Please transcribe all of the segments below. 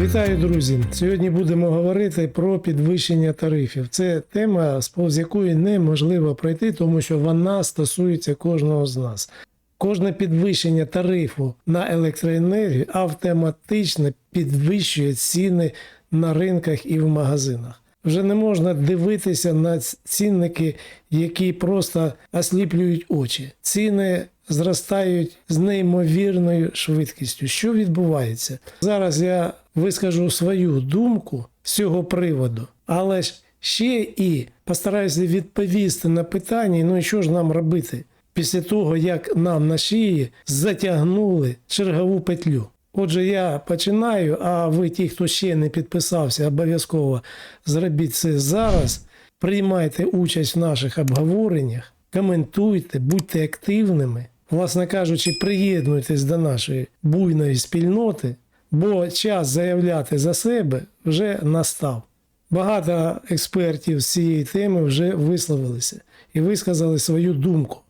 Вітаю, друзі! Сьогодні будемо говорити про підвищення тарифів. Це тема, повз якої неможливо пройти, тому що вона стосується кожного з нас. Кожне підвищення тарифу на електроенергію автоматично підвищує ціни на ринках і в магазинах. Вже не можна дивитися на цінники, які просто осліплюють очі. Ціни зростають з неймовірною швидкістю. Що відбувається? Зараз я вискажу свою думку з цього приводу, але ж ще і постараюся відповісти на питання, ну і що ж нам робити після того, як нам на шиї затягнули чергову петлю. Отже, я починаю, а ви, ті, хто ще не підписався, обов'язково зробіть це зараз. Приймайте участь в наших обговореннях, коментуйте, будьте активними. Власне кажучи, приєднуйтесь до нашої буйної спільноти, бо час заявляти за себе вже настав. Багато експертів з цієї теми вже висловилися і висказали свою думку.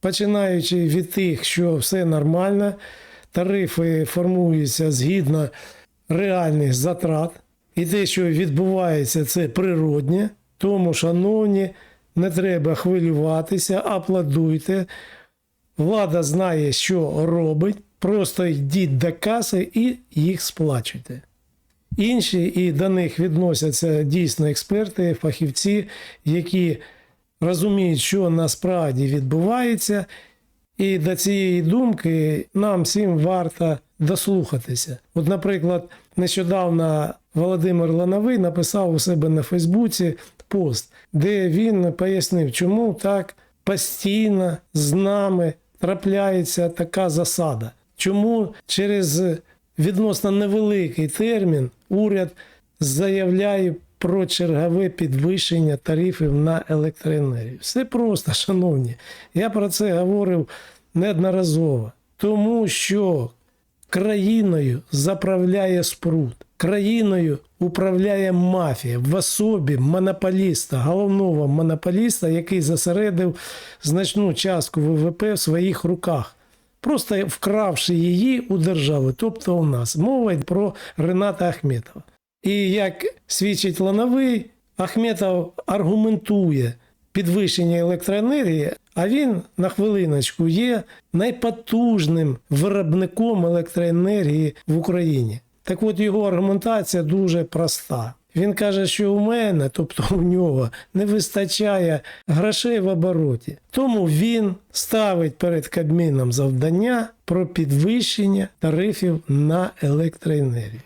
Починаючи від тих, що все нормально, тарифи формуються згідно реальних затрат, і те, що відбувається, це природнє. Тому, шановні, не треба хвилюватися, аплодуйте. Влада знає, що робить. Просто йдіть до каси і їх сплачуйте. Інші і до них відносяться дійсно експерти, фахівці, які розуміють, що насправді відбувається, і до цієї думки нам всім варто дослухатися. От, наприклад, нещодавно Володимир Лановий написав у себе на Фейсбуці пост, де він пояснив, чому так постійно з нами трапляється така засада. Чому через відносно невеликий термін уряд заявляє про чергове підвищення тарифів на електроенергію? Все просто, шановні. Я про це говорив неодноразово. Тому що країною заправляє спрут, країною управляє мафія в особі монополіста, головного монополіста, який зосередив значну частку ВВП в своїх руках. Просто вкравши її у держави, тобто у нас. Мова йде про Рената Ахметова. І як свідчить Лановий, Ахметов аргументує підвищення електроенергії, а він на хвилиночку є найпотужним виробником електроенергії в Україні. Так от його аргументація дуже проста. Він каже, що у мене, тобто у нього, не вистачає грошей в обороті. Тому він ставить перед Кабміном завдання про підвищення тарифів на електроенергію.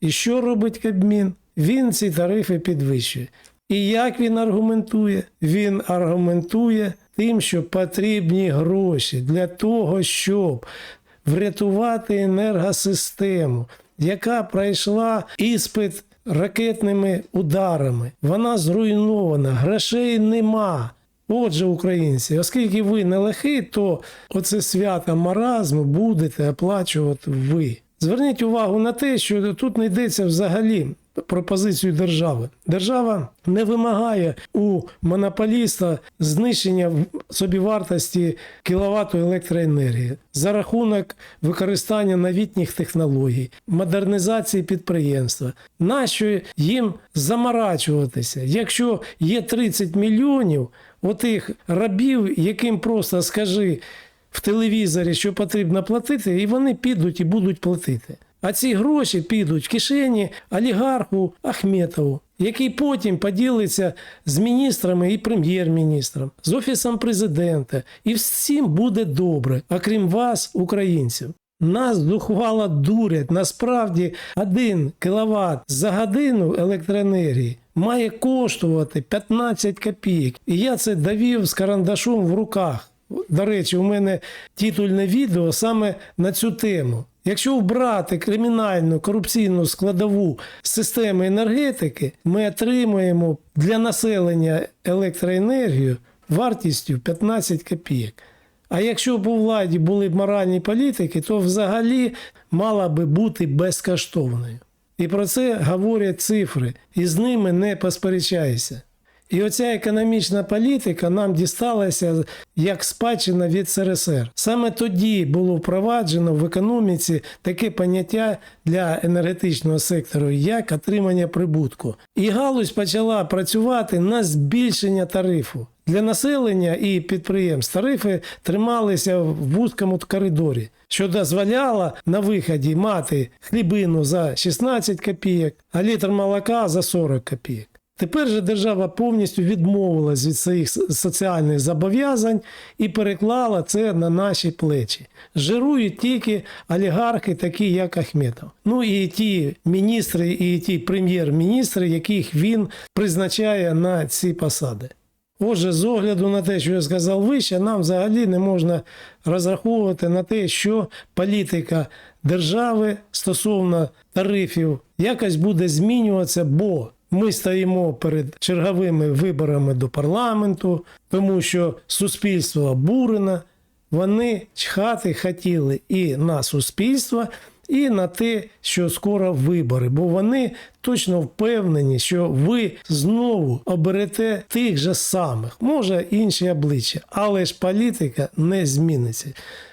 І що робить Кабмін? Він ці тарифи підвищує. І як він аргументує? Він аргументує тим, що потрібні гроші для того, щоб врятувати енергосистему, яка пройшла іспит ракетними ударами. Вона зруйнована, грошей нема. Отже, українці, оскільки ви не лихи, то оце свято маразму будете оплачувати ви. Зверніть увагу на те, що тут не йдеться взагалі про позицію держави. Держава не вимагає у монополіста знищення собівартості кіловату електроенергії за рахунок використання новітніх технологій, модернізації підприємства. Нащо їм заморачуватися? Якщо є 30 мільйонів отих рабів, яким просто скажи в телевізорі, що потрібно платити, і вони підуть і будуть платити. А ці гроші підуть в кишені олігарху Ахметову, який потім поділиться з міністрами і прем'єр-міністром, з офісом президента, і всім буде добре, окрім вас, українців. Нас зухвало дурять. Насправді 1 кВт за годину електроенергії має коштувати 15 копійок. І я це довів з карандашом в руках. До речі, у мене титульне відео саме на цю тему. Якщо вбрати кримінальну корупційну складову системи енергетики, ми отримуємо для населення електроенергію вартістю 15 копійок. А якщо б у владі були б моральні політики, то взагалі мала би бути безкоштовною. І про це говорять цифри, і з ними не посперечайся. І оця економічна політика нам дісталася як спадщина від СРСР. Саме тоді було впроваджено в економіці таке поняття для енергетичного сектору, як отримання прибутку. І галузь почала працювати на збільшення тарифу. Для населення і підприємств тарифи трималися в вузькому коридорі, що дозволяло на виході мати хлібину за 16 копійок, а літр молока за 40 копійок. Тепер же держава повністю відмовилась від своїх соціальних зобов'язань і переклала це на наші плечі. Жирують тільки олігархи, такі як Ахметов. Ну і ті міністри, і ті прем'єр-міністри, яких він призначає на ці посади. Отже, з огляду на те, що я сказав вище, нам взагалі не можна розраховувати на те, що політика держави стосовно тарифів якось буде змінюватися, бо ми стоїмо перед черговими виборами до парламенту, тому що суспільство обурено, вони чхати хотіли і на суспільство, і на те, що скоро вибори, бо вони точно впевнені, що ви знову оберете тих же самих, може інші обличчя, але ж політика не зміниться.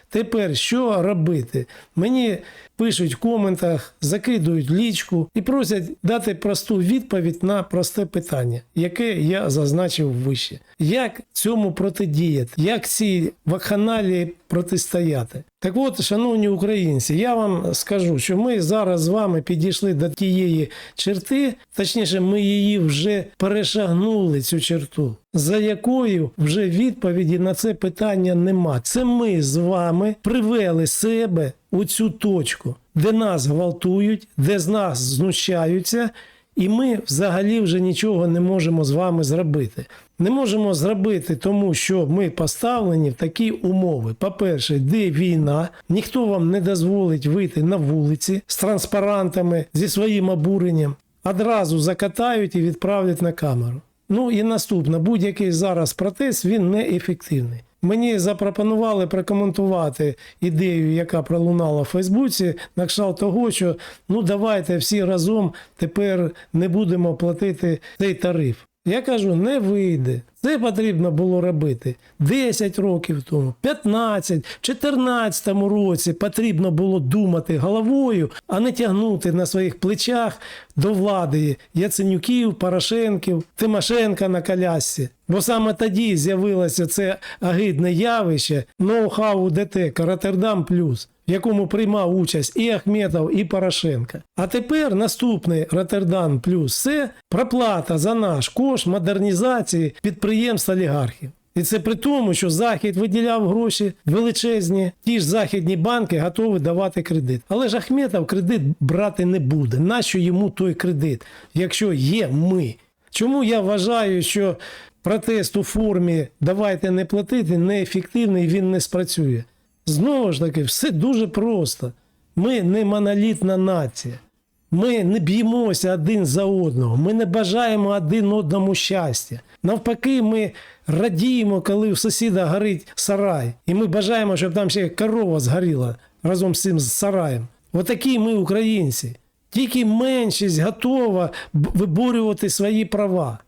Тепер що робити? Мені пишуть в коментах, закидують лічку і просять дати просту відповідь на просте питання, яке я зазначив вище. Як цьому протидіяти? Як цій вакханалії протистояти? Так от, шановні українці, я вам скажу, що ми зараз з вами підійшли до тієї черти, точніше, ми її вже перешагнули цю черту, за якою вже відповіді на це питання нема. Це ми з вами привели себе у цю точку, де нас гвалтують, де з нас знущаються, і ми взагалі вже нічого не можемо з вами зробити. Не можемо зробити, тому що ми поставлені в такі умови. По-перше, де війна, ніхто вам не дозволить вийти на вулиці з транспарантами зі своїм обуренням, одразу закатають і відправлять на камеру. Ну і наступне, будь-який зараз протест він неефективний. Мені запропонували прокоментувати ідею, яка пролунала в Фейсбуці, на кшталт того, що ну давайте всі разом тепер не будемо платити цей тариф. Я кажу, не вийде. Це потрібно було робити 10 років тому, 15, 14 році потрібно було думати головою, а не тягнути на своїх плечах до влади Яценюків, Порошенків, Тимошенка на колясці. Бо саме тоді з'явилося це агидне явище ноу-хау ДТК Роттердам Плюс, в якому приймав участь і Ахметов, і Порошенко. А тепер наступний Роттердам Плюс це проплата за наш кошт модернізації підприємств олігархів. І це при тому, що Захід виділяв гроші величезні, ті ж західні банки готові давати кредит. Але ж Ахметов кредит брати не буде. Нащо йому той кредит, якщо є ми? Чому я вважаю, що протест у формі давайте не платити неефективний, він не спрацює? Знову ж таки, все дуже просто. Ми не монолітна нація. Ми не б'ємося один за одного, ми не бажаємо один одному щастя. Навпаки, ми радіємо, коли у сусіда горить сарай, і ми бажаємо, щоб там ще корова згоріла разом з цим сараєм. Отакі ми українці. Тільки меншість готова виборювати свої права.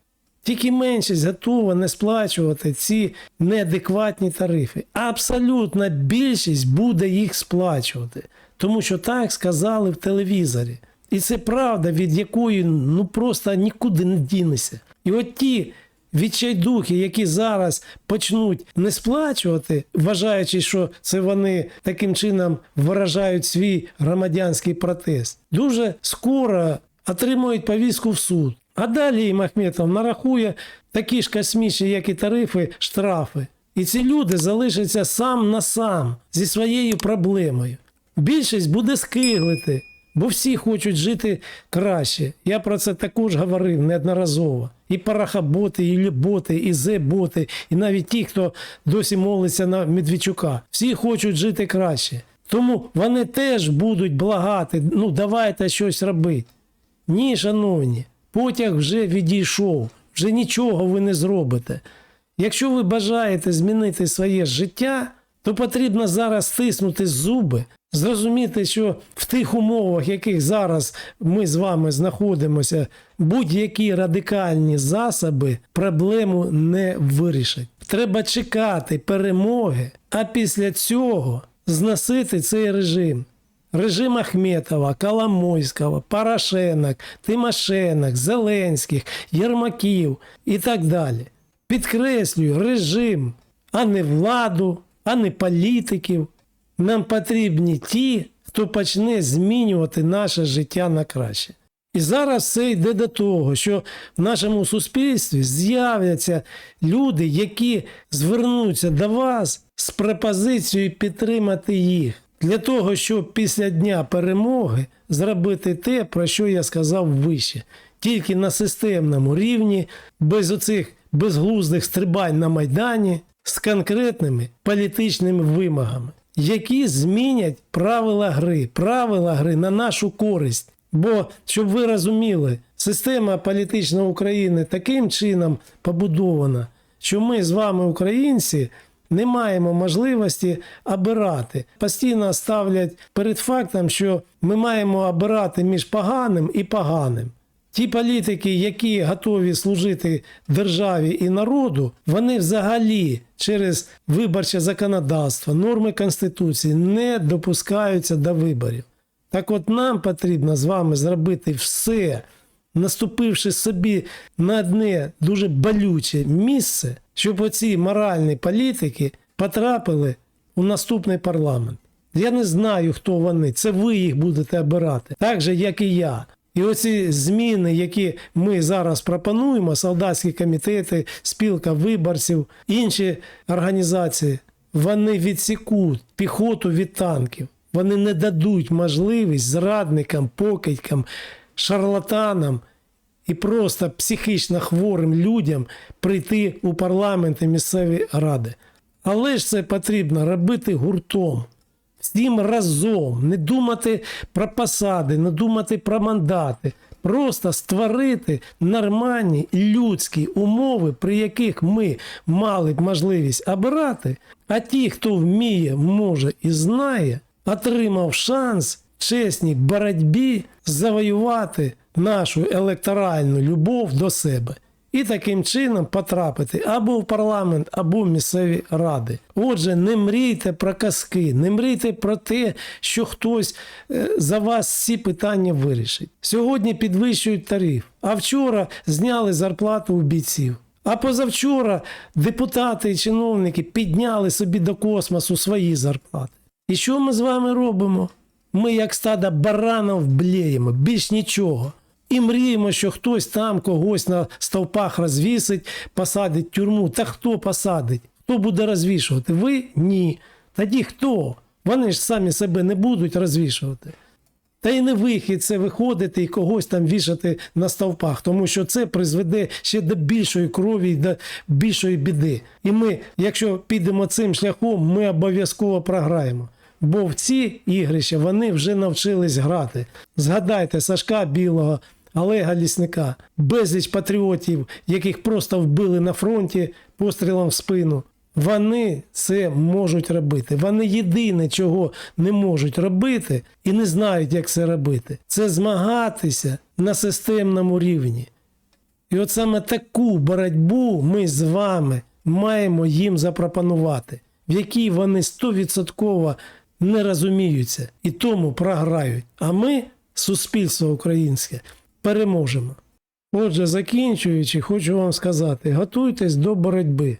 Тільки меншість готова не сплачувати ці неадекватні тарифи. Абсолютна більшість буде їх сплачувати. Тому що так сказали в телевізорі. І це правда, від якої ну просто нікуди не дінешся. І от ті відчайдухи, які зараз почнуть не сплачувати, вважаючи, що це вони таким чином виражають свій громадянський протест, дуже скоро отримують повістку в суд. А далі їм Ахметов нарахує такі ж космічні, як і тарифи, штрафи. І ці люди залишаться сам на сам зі своєю проблемою. Більшість буде скиглити, бо всі хочуть жити краще. Я про це також говорив неодноразово. І парахаботи, і люботи, і зеботи, і навіть ті, хто досі молиться на Медведчука. Всі хочуть жити краще. Тому вони теж будуть благати, ну давайте щось робити. Ні, шановні, потяг вже відійшов, вже нічого ви не зробите. Якщо ви бажаєте змінити своє життя, то потрібно зараз стиснути зуби Зрозуміти, що в тих умовах, в яких зараз ми з вами знаходимося, будь-які радикальні засоби проблему не вирішать. Треба чекати перемоги, а після цього зносити цей режим. Режим Ахметова, Коломойського, Порошенок, Тимошенок, Зеленських, Єрмаків і так далі. Підкреслюю, режим, а не владу, а не політиків. Нам потрібні ті, хто почне змінювати наше життя на краще. І зараз все йде до того, що в нашому суспільстві з'являться люди, які звернуться до вас з пропозицією підтримати їх для того, щоб після дня перемоги зробити те, про що я сказав вище, тільки на системному рівні, без оцих безглуздих стрибань на майдані, з конкретними політичними вимогами, які змінять правила гри, правила гри на нашу користь. Бо, щоб ви розуміли, система політична України таким чином побудована, що ми з вами, українці, не маємо можливості обирати. Постійно ставлять перед фактом, що ми маємо обирати між поганим і поганим. Ті політики, які готові служити державі і народу, вони взагалі через виборче законодавство, норми Конституції не допускаються до виборів. Так от нам потрібно з вами зробити все, наступивши собі на одне дуже болюче місце, щоб оці моральні політики потрапили у наступний парламент. Я не знаю, хто вони. Це ви їх будете обирати, так же, як і я. І оці зміни, які ми зараз пропонуємо, солдатські комітети, спілка виборців, інші організації, вони відсікуть піхоту від танків. Вони не дадуть можливість зрадникам, покидькам, шарлатанам і просто психічно хворим людям прийти у парламент і місцеві ради. Але ж це потрібно робити гуртом. Всім разом, не думати про посади, не думати про мандати, просто створити нормальні людські умови, при яких ми мали б можливість обирати, а ті, хто вміє, може і знає, отримав шанс чесній боротьбі завоювати нашу електоральну любов до себе. І таким чином потрапити або в парламент, або в місцеві ради. Отже, не мрійте про казки, не мрійте про те, що хтось е, за вас ці питання вирішить. Сьогодні підвищують тариф, а вчора зняли зарплату у бійців. А позавчора депутати і чиновники підняли собі до космосу свої зарплати. І що ми з вами робимо? Ми, як стадо баранів, блеємо, більш нічого. І мріємо, що хтось там когось на стовпах розвісить, посадить тюрму. Та хто посадить? Хто буде розвішувати? Ви? Ні. Тоді хто? Вони ж самі себе не будуть розвішувати. Та й не вихід це виходити і когось там вішати на стовпах, тому що це призведе ще до більшої крові і до більшої біди. І ми, якщо підемо цим шляхом, ми обов'язково програємо. Бо в ці ігрища вони вже навчились грати. Згадайте Сашка Білого, Олега Лісника, безліч патріотів, яких просто вбили на фронті пострілом в спину. Вони це можуть робити. Вони єдине, чого не можуть робити і не знають, як це робити. Це змагатися на системному рівні. І от саме таку боротьбу ми з вами маємо їм запропонувати, в якій вони стовідсотково не розуміються і тому програють. А ми, суспільство українське, переможемо. Отже, закінчуючи, хочу вам сказати: готуйтесь до боротьби.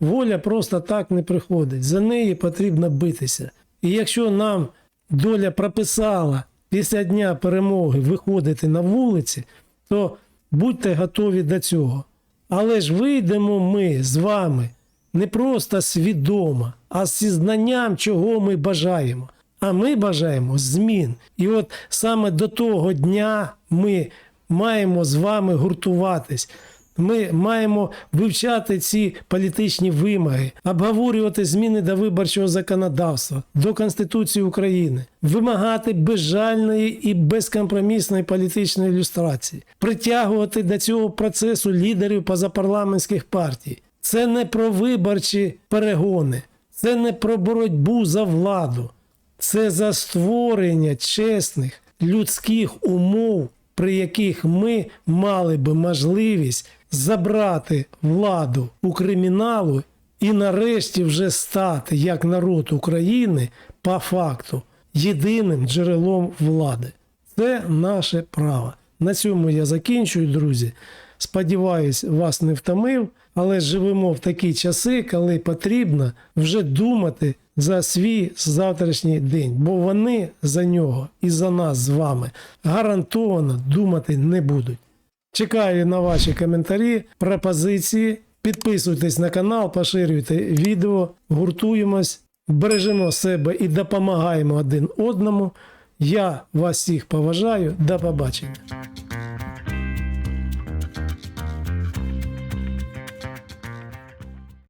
Воля просто так не приходить. За неї потрібно битися. І якщо нам доля прописала після дня перемоги виходити на вулиці, то будьте готові до цього. Але ж вийдемо ми з вами не просто свідомо, а зі знанням, чого ми бажаємо. А ми бажаємо змін. І от саме до того дня ми маємо з вами гуртуватись. Ми маємо вивчати ці політичні вимоги, обговорювати зміни до виборчого законодавства, до Конституції України, вимагати безжальної і безкомпромісної політичної ілюстрації, притягувати до цього процесу лідерів позапарламентських партій. Це не про виборчі перегони, це не про боротьбу за владу. це за створення чесних людських умов, при яких ми мали би можливість забрати владу у криміналу і нарешті вже стати як народ України по факту єдиним джерелом влади. Це наше право. На цьому я закінчую, друзі. Сподіваюсь, вас не втомив, але живемо в такі часи, коли потрібно вже думати за свій завтрашній день, бо вони за нього і за нас з вами гарантовано думати не будуть. Чекаю на ваші коментарі, пропозиції. Підписуйтесь на канал, поширюйте відео, гуртуємось, бережемо себе і допомагаємо один одному. Я вас всіх поважаю. До побачення.